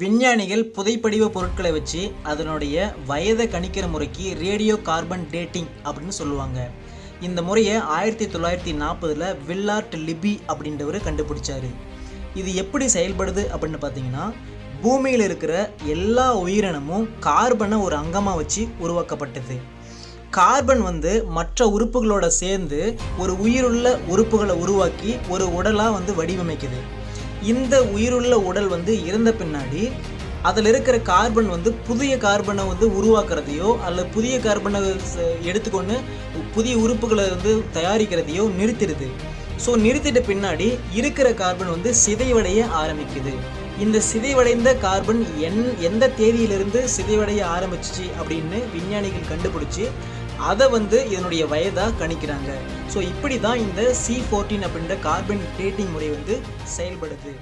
விஞ்ஞானிகள் புதைப்படிவ பொருட்களை வச்சு அதனுடைய வயதை கணிக்கிற முறைக்கு ரேடியோ கார்பன் டேட்டிங் அப்படின்னு சொல்லுவாங்க. இந்த முறையை ஆயிரத்தி தொள்ளாயிரத்தி நாற்பதில் வில்லார்ட் லிபி அப்படின்றவர் கண்டுபிடிச்சாரு. இது எப்படி செயல்படுது அப்படின்னு பார்த்தீங்கன்னா பூமியில் இருக்கிற எல்லா உயிரினமும் கார்பனை ஒரு அங்கமாக வச்சு உருவாக்கப்பட்டது. கார்பன் வந்து மற்ற உறுப்புகளோட சேர்ந்து ஒரு உயிருள்ள உறுப்புகளை உருவாக்கி ஒரு உடலாக வந்து வடிவமைக்குது. இந்த உயிருள்ள உடல் வந்து இறந்த பின்னாடி அதில் இருக்கிற கார்பன் வந்து புதிய கார்பனை வந்து உருவாக்குறதையோ அல்ல புதிய கார்பனை எடுத்துக்கொண்டு புதிய உறுப்புகளை வந்து தயாரிக்கிறதையோ நிறுத்திடுது. ஸோ நிறுத்திட்ட பின்னாடி இருக்கிற கார்பன் வந்து சிதைவடைய ஆரம்பிக்குது. இந்த சிதைவடைந்த கார்பன் என் எந்த தேதியிலிருந்து சிதைவடைய ஆரம்பிச்சிச்சு அப்படின்னு விஞ்ஞானிகள் கண்டுபிடிச்சி அதை வந்து இதனுடைய வயதாக கணிக்கிறாங்க. ஸோ இப்படி தான் இந்த சி ஃபோர்டீன் அப்படின்ற கார்பன் டேட்டிங் முறை வந்து செயல்படுது.